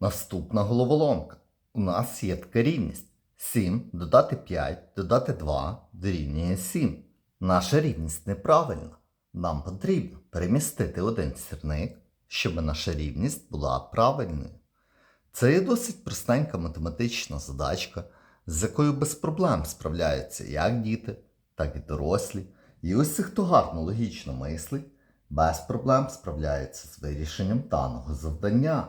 Наступна головоломка. У нас є така рівність. 7 додати 5 додати 2 дорівнює 7. Наша рівність неправильна. Нам потрібно перемістити один сірник, щоб наша рівність була правильною. Це є досить простенька математична задачка, з якою без проблем справляються як діти, так і дорослі. І ось хто гарно логічно мислить, без проблем справляється з вирішенням даного завдання.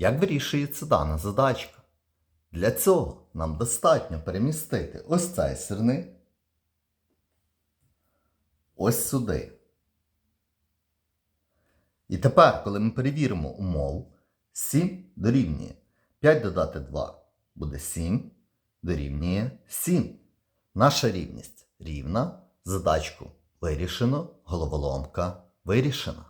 Як вирішується дана задачка? Для цього нам достатньо перемістити ось цей сірник ось сюди. І тепер, коли ми перевіримо умову, 7 дорівнює 5 додати 2 буде 7, дорівнює 7. Наша рівність рівна, задачку вирішено, головоломка вирішена.